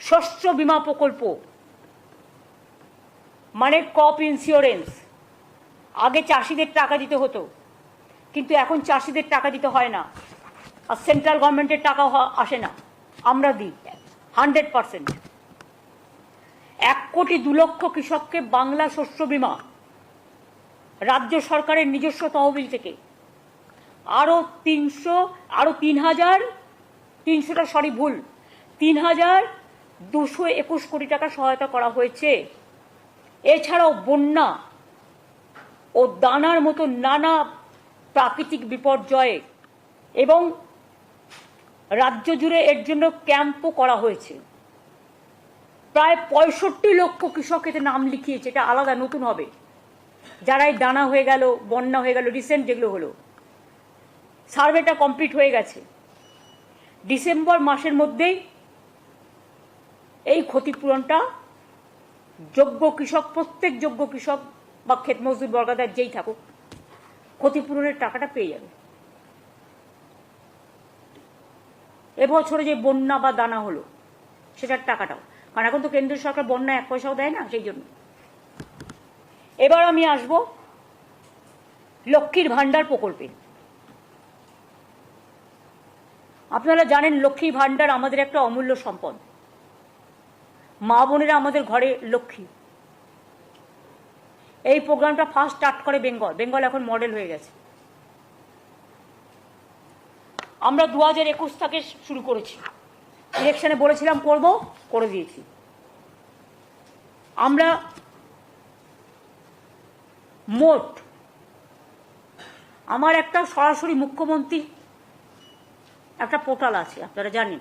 শস্য বীমা প্রকল্প। মানে কপ ইন্স্যুরেন্স আগে চাষিদের টাকা দিতে হতো। কিন্তু এখন চাষিদের টাকা দিতে হয় না। আর সেন্ট্রাল গভর্নমেন্টের টাকা আসে না। আমরা দিই। হান্ড্রেড পারসেন্ট এক কোটি দু লক্ষ কৃষককে বাংলা শস্য বীমা। রাজ্য সরকারের নিজস্ব তহবিল থেকে। আরও তিনশো আরও তিন হাজার, তিনশোটা সরি ভুল। তিন হাজার দুশো একুশ কোটি টাকা সহায়তা করা হয়েছে। এছাড়াও বন্যা ও দানার মতো নানা প্রাকৃতিক বিপর্যয়ে এবং রাজ্য জুড়ে এর জন্য ক্যাম্পও করা হয়েছে। প্রায় পঁয়ষট্টি লক্ষ কৃষক এতে নাম লিখিয়েছে, এটা আলাদা, নতুন হবে। যারাই দানা হয়ে গেল, বন্যা হয়ে গেল রিসেন্ট যেগুলো হলো সার্ভেটা কমপ্লিট হয়ে গেছে। ডিসেম্বর মাসের মধ্যেই এই ক্ষতিপূরণটা যোগ্য কৃষক, প্রত্যেক যোগ্য কৃষক বা ক্ষেত মজদুর বর্গাদার যেই থাকুক, ক্ষতিপূরণের টাকাটা পেয়ে যাবে। এবছরে যে বন্যা বা দানা হলো, সেটার টাকাটাও। কারণ এখন তো কেন্দ্রীয় সরকার বন্যা এক পয়সাও দেয় না, সেই জন্য। এবার আমি আসব লক্ষ্মীর ভাণ্ডার প্রকল্পে। আপনারা জানেন লক্ষ্মীর ভাণ্ডার আমাদের একটা অমূল্য সম্পদ। মা বোনেরা আমাদের ঘরে লক্ষ্মী। এই প্রোগ্রামটা ফার্স্ট স্টার্ট করে বেঙ্গল বেঙ্গল এখন মডেল হয়ে গেছে। আমরা দু হাজার একুশ থেকে শুরু করেছি। ইলেকশনে বলেছিলাম, করব, করে দিয়েছি। আমরা মোট আমার একটা সরাসরি মুখ্যমন্ত্রী একটা পোর্টাল আছে, আপনারা জানেন।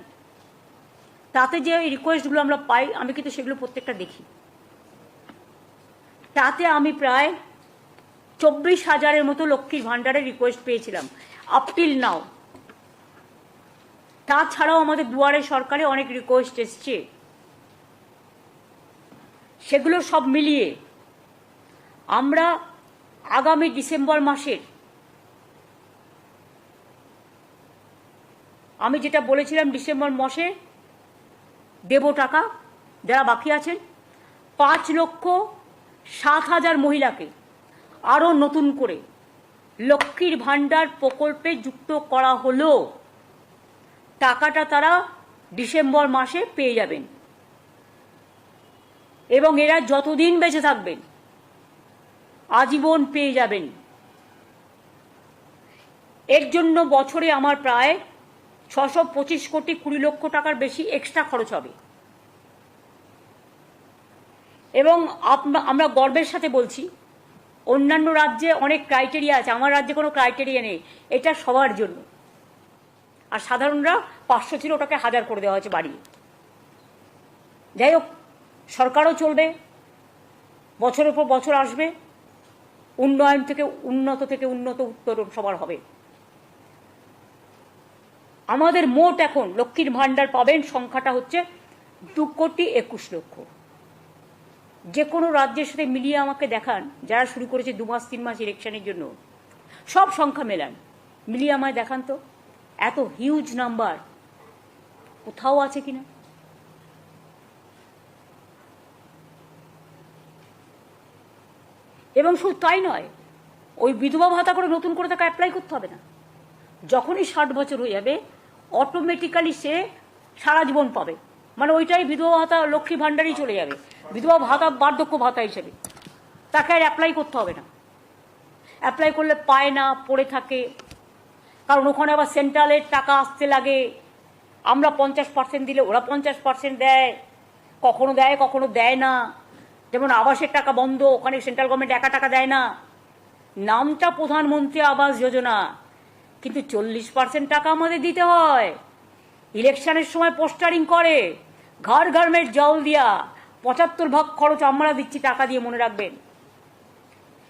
তাতে যে রিকোয়েস্টগুলো আমরা পাই, আমি কিন্তু সেগুলো প্রত্যেকটা দেখি। তাতে আমি প্রায় চব্বিশ হাজারের মতো লক্ষ্মীর ভাণ্ডারের রিকোয়েস্ট পেয়েছিলাম আপ টিল নাও তাছাড়াও আমাদের দুয়ারে সরকারে অনেক রিকোয়েস্ট এসছে। সেগুলো সব মিলিয়ে আমরা আগামী ডিসেম্বর মাসের, আমি যেটা বলেছিলাম ডিসেম্বর মাসে দেব টাকা। যারা বাকি আছেন, পাঁচ লক্ষ সাত হাজার মহিলাকে আরও নতুন করে লক্ষ্মীর ভাণ্ডার প্রকল্পে যুক্ত করা হলো। টাকাটা তারা ডিসেম্বর মাসে পেয়ে যাবেন। এবং এরা যতদিন বেঁচে থাকবেন, আজীবন পেয়ে যাবেন। এর জন্য বছরে আমার প্রায় ছশো পঁচিশ কোটি কুড়ি লক্ষ টাকার বেশি এক্সট্রা খরচ হবে। এবং আমরা গর্বের সাথে বলছি, অন্যান্য রাজ্যে অনেক ক্রাইটেরিয়া আছে, আমার রাজ্যে কোনো ক্রাইটেরিয়া নেই, এটা সবার জন্য। আর সাধারণরা পাঁচশো ছিল, ওটাকে হাজার করে দেওয়া হয়েছে বাড়িয়ে। যাই হোক, সরকারও চলবে, বছরের পর বছর আসবে, উন্নয়ন থেকে উন্নত থেকে উন্নত উত্তরণ সবার হবে। আমাদের মোট এখন লক্ষ্মীর ভাণ্ডার পাবেন সংখ্যাটা হচ্ছে দু কোটি একুশ লক্ষ। যে কোনো রাজ্যের সাথে মিলিয়ে আমাকে দেখান, যারা শুরু করেছে দু মাস, তিন মাস ইলেকশনের জন্য। সব সংখ্যা মেলান। মিলিয়ে আমায় দেখান তো। এত হিউজ নাম্বার কোথাও আছে কিনা? এবং শুধু তাই নয়, ওই বিধবা ভাতা করে নতুন করে তাকে অ্যাপ্লাই করতে হবে না। যখনই ষাট বছর হয়ে যাবে অটোমেটিক্যালি সে সারা জীবন পাবে। মানে ওইটাই বিধবা ভাতা, লক্ষ্মী ভাণ্ডারই চলে যাবে। বিধবা ভাতা বার্ধক্য ভাতা হিসেবে। তাকে আর অ্যাপ্লাই করতে হবে না। অ্যাপ্লাই করলে পায় না, পড়ে থাকে। কারণ ওখানে আবার সেন্ট্রালের টাকা আসতে লাগে। আমরা পঞ্চাশ পার্সেন্ট দিলে ওরা পঞ্চাশ পার্সেন্ট দেয়। কখনো দেয় কখনো দেয় না। যেমন আবাসের টাকা বন্ধ, ওখানে সেন্ট্রাল গভর্নমেন্ট একা টাকা দেয় না। নামটা প্রধানমন্ত্রী আবাস যোজনা। কিন্তু চল্লিশ পার্সেন্ট টাকা আমাদের দিতে হয়। ইলেকশনের সময় পোস্টারিং করে। ঘর ঘরমের জল দিয়া পঁচাত্তর ভাগ খরচ আমরা দিচ্ছি টাকা দিয়ে, মনে রাখবেন।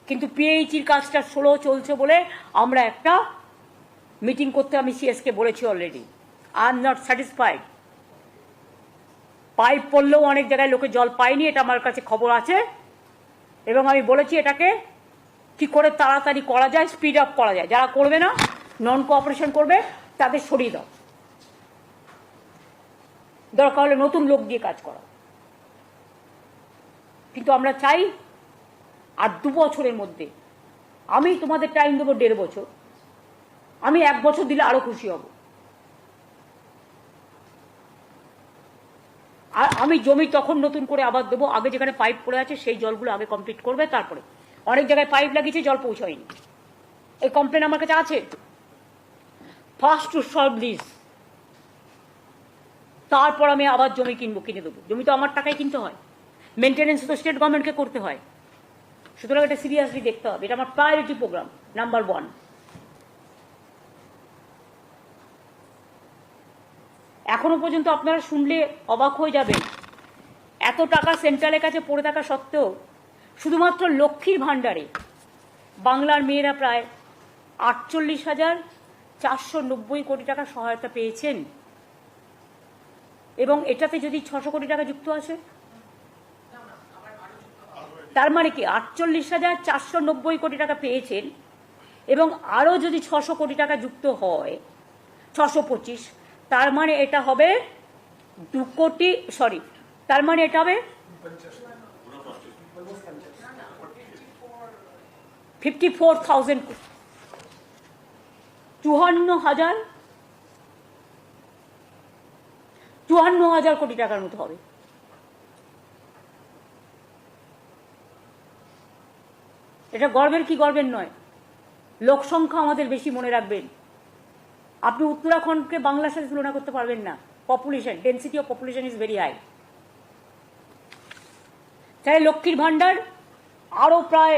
কিন্তু পিএইচির কাজটা স্লো চলছে বলে আমরা একটা মিটিং করতে আমি সিএসকে বলেছি already I am not satisfied pipe পড়লেও অনেক জায়গায় লোকে জল পায়নি, এটা আমার কাছে খবর আছে। এবং আমি বলেছি এটাকে কি করে তাড়াতাড়ি করা যায় স্পিড আপ করা যায়। যারা করবে না নন কোঅপারেশন করবে, তাদের সরিয়ে দাও। দরকার হলে নতুন লোক দিয়ে কাজ করা। কিন্তু আমরা চাই, আর দু বছরের মধ্যে, আমি তোমাদের টাইম দেবো দেড় বছর। আমি এক বছর দিলে আরও খুশি হব। আর আমি জমি তখন নতুন করে আবার দেবো। আগে যেখানে পাইপ পড়ে আছে, সেই জলগুলো আগে কমপ্লিট করবে, তারপরে। অনেক জায়গায় পাইপ লাগিয়েছে, জল পৌঁছায়নি। এই কমপ্লেন আমার কাছে আছে? ফার্স্ট টু সলভ দিস তারপর আমি আবার জমি কিনবো, কিনে দেবো। জমি তো আমার টাকায় কিনতে হয়। মেনটেনেন্স তো স্টেট গভর্নমেন্টকে করতে হয়। সুতরাং এটা সিরিয়াসলি দেখতে হবে। এটা আমার প্রায়োরিটি প্রোগ্রাম নাম্বার ওয়ান এখনও পর্যন্ত আপনারা শুনলে অবাক হয়ে যাবেন। এত টাকা সেন্ট্রালের কাছে পড়ে থাকা সত্ত্বেও শুধুমাত্র লক্ষ্মীর ভাণ্ডারে বাংলার মেয়েরা প্রায় আটচল্লিশ হাজার চারশো নব্বই কোটি টাকা সহায়তা পেয়েছেন। এবং এটাতে যদি ছশো কোটি টাকা যুক্ত আছে? তার মানে কি? আটচল্লিশ হাজার চারশো নব্বই কোটি টাকা পেয়েছেন এবং আরও যদি ছশো কোটি টাকা যুক্ত হয় ছশো পঁচিশ তার মানে এটা হবে দু কোটি সরি তার মানে এটা হবে ফিফটি ফোর থাউজেন্ড চুয়ান্ন হাজার? চুয়ান্ন হাজার কোটি টাকার মতো হবে। এটা গর্বের কি গর্বের নয়। লোক সংখ্যা আমাদের বেশি মনে রাখবেন। আপনি উত্তরাখণ্ডকে বাংলার সাথে তুলনা করতে পারবেন না। Population density of population is very high তাহলে লক্ষ্মীর ভাণ্ডার আরও প্রায়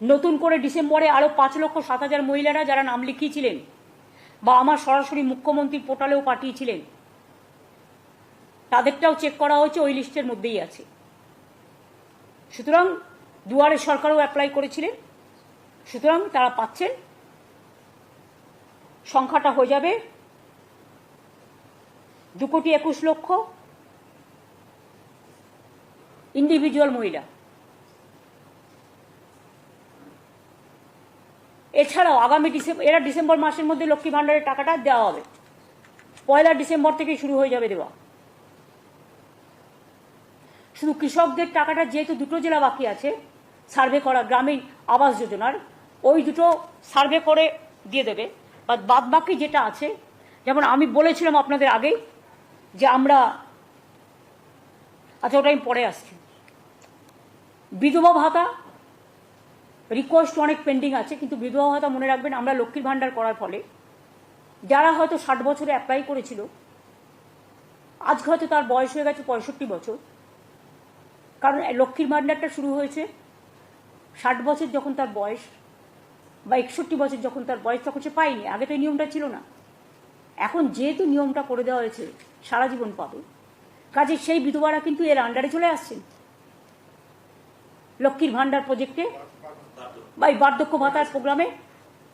নতুন করে ডিসেম্বরে আরও পাঁচ লক্ষ সাত হাজার মহিলারা যারা নাম লিখিয়েছিলেন বা আমার সরাসরি মুখ্যমন্ত্রীর পোর্টালেও পাঠিয়েছিলেন, তাদেরটাও চেক করা হয়েছে, ওই লিস্টের মধ্যেই আছে। সুতরাং দুয়ারে সরকারও অ্যাপ্লাই করেছিলেন, সুতরাং তারা পাচ্ছেন। সংখ্যাটা হয়ে যাবে দু কোটি একুশ লক্ষ ইন্ডিভিজুয়াল মহিলা। এছাড়াও আগামী ডিসেম্বর এরা ডিসেম্বর মাসের মধ্যে লক্ষ্মী ভাণ্ডারের টাকাটা দেওয়া হবে। পয়লা ডিসেম্বর থেকে শুরু হয়ে যাবে দেওয়া। শুধু কৃষকদের টাকাটা যেহেতু দুটো জেলা বাকি আছে, সার্ভে করা গ্রামীণ আবাস যোজনার, ওই দুটো সার্ভে করে দিয়ে দেবে। বা বাদ বাকি যেটা আছে, যেমন আমি বলেছিলাম আপনাদের আগেই, যে আমরা আচ্ছা ওটা আমি পরে আসছি। বিধবা ভাতা রিকোয়েস্ট অনেক পেন্ডিং আছে, কিন্তু বিধবা ভাতা মনে রাখবেন, আমরা লক্ষ্মীর ভাণ্ডার করার ফলে। যারা হয়তো ষাট বছরে অ্যাপ্লাই করেছিল আজ হয়তো তার বয়স হয়ে গেছে পঁয়ষট্টি বছর। কারণ লক্ষ্মীর ভাণ্ডারটা শুরু হয়েছে ষাট বছর যখন তার বয়স, বা একষট্টি বছর যখন তার বয়স, তখন সে পায়নি, আগে তো এই নিয়মটা ছিল না। এখন যেহেতু নিয়মটা করে দেওয়া হয়েছে, সারা জীবন পাবে। কাজে সেই বিধবারা কিন্তু এর আন্ডারে চলে আসছেন। লক্ষ্মীর ভাণ্ডার প্রজেক্টে বা এই বার্ধক্য ভাতার প্রোগ্রামে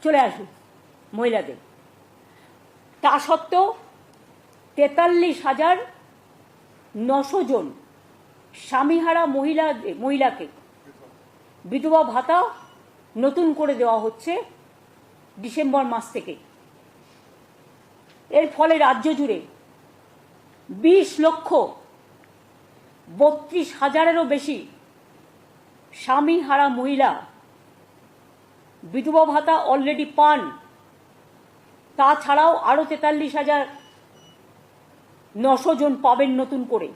চলে আসবে মহিলাদের। তা সত্ত্বেও তেতাল্লিশ হাজার নশো জন স্বামীহারা মহিলা, মহিলাকে বিধবা ভাতা নতুন করে দেওয়া হচ্ছে ডিসেম্বর মাস থেকে। এর ফলে রাজ্য জুড়ে বিশ লক্ষ বত্রিশ হাজারেরও বেশি স্বামীহারা মহিলা বিধবা ভাতা অলরেডি পান, তাছাড়াও আরও তেতাল্লিশ হাজার নশো জন পাবেন নতুন করে।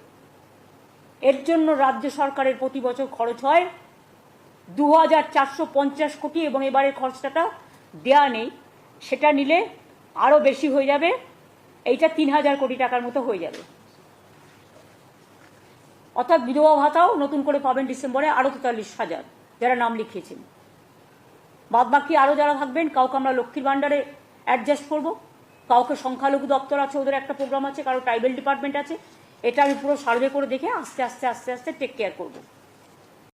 এর জন্য রাজ্য সরকারের প্রতি বছর খরচ হয় দু হাজার চারশো পঞ্চাশ কোটি এবং এবারের খরচটা দেয়া নেই। সেটা নিলে আরও বেশি হয়ে যাবে, এইটা তিন হাজার কোটি টাকার মতো হয়ে যাবে। অর্থাৎ বিধবা ভাতাও নতুন করে পাবেন ডিসেম্বরে আরও তেতাল্লিশ হাজার, যারা নাম লিখিয়েছেন। বাদ বাকি আরও যারা থাকবেন, কাউকে আমরা লক্ষ্মীর ভাণ্ডারে অ্যাডজাস্ট করব। কাউকে সংখ্যালঘু দপ্তর আছে, ওদের একটা প্রোগ্রাম আছে, কারও ট্রাইবেল ডিপার্টমেন্ট আছে। এটা আমি পুরো সার্ভে করে দেখে আস্তে আস্তে আস্তে আস্তে টেক কেয়ার করব।